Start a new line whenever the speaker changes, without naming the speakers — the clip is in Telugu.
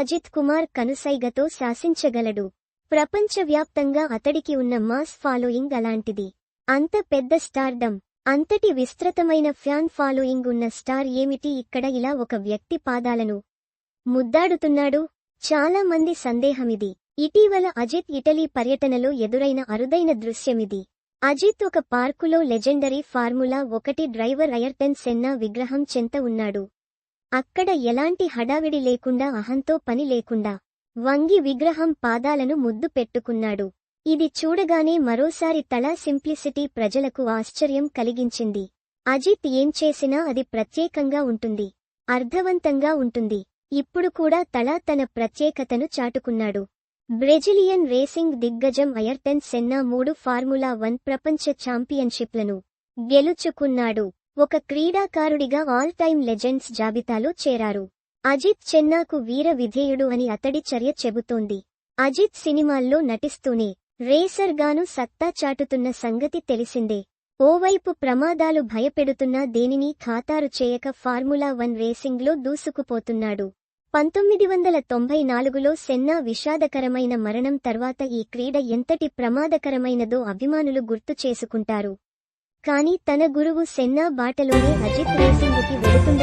అజిత్ కుమార్ కనుసైగతో శాసించగలడు. ప్రపంచవ్యాప్తంగా అతడికి ఉన్న మాస్ ఫాలోయింగ్ అలాంటిది. అంత పెద్ద స్టార్డమ్. అంతటి విస్తృతమైన ఫ్యాన్ ఫాలోయింగ్ ఉన్న స్టార్ ఏమిటి ఇక్కడ ఇలా ఒక వ్యక్తి పాదాలను ముద్దాడుతున్నాడు? చాలా మంది సందేహమిది. ఇటీవల అజిత్ ఇటలీ పర్యటనలో ఎదురైన అరుదైన దృశ్యమిది. అజిత్ ఒక పార్కులో లెజెండరీ ఫార్ములా ఒకటి డ్రైవర్ అయర్టన్ సెన్నా విగ్రహం చెంత ఉన్నాడు. అక్కడ ఎలాంటి హడావిడి లేకుండా అహంతో పని లేకుండా వంగి విగ్రహం పాదాలను ముద్దు పెట్టుకున్నాడు. ఇది చూడగానే మరోసారి తలా సింప్లిసిటీ ప్రజలకు ఆశ్చర్యం కలిగించింది. అజిత్ ఏం చేసినా అది ప్రత్యేకంగా ఉంటుంది. అర్థవంతంగా ఉంటుంది. ఇప్పుడు కూడా తలా తన ప్రత్యేకతను చాటుకున్నాడు. బ్రెజిలియన్ రేసింగ్ దిగ్గజం అయర్టన్ సెన్నా మూడు ఫార్ములా వన్ ప్రపంచ ఛాంపియన్షిప్లను గెలుచుకున్నాడు. ఒక క్రీడాకారుడిగా ఆల్ టైమ్ లెజెండ్స్ జాబితాలో చేరారు. అజిత్ చెన్నాకు వీర విధేయుడు అని అతడి చర్య చెబుతోంది. అజిత్ సినిమాల్లో నటిస్తూనే రేసర్గాను సత్తా చాటుతున్న సంగతి తెలిసిందే. ఓవైపు ప్రమాదాలు భయపెడుతున్నా దేనిని ఖాతారు చేయక ఫార్ములా వన్ రేసింగ్లో దూసుకుపోతున్నాడు. పంతొమ్మిది వందల తొంభై నాలుగులో సెన్నా విషాదకరమైన మరణం తర్వాత ఈ క్రీడ ఎంతటి ప్రమాదకరమైనదో అభిమానులు గుర్తు చేసుకుంటారు. కానీ తన గురువు సెన్నా బాటలోనే అజిత్ రేసింగ్కి వెళుతుంది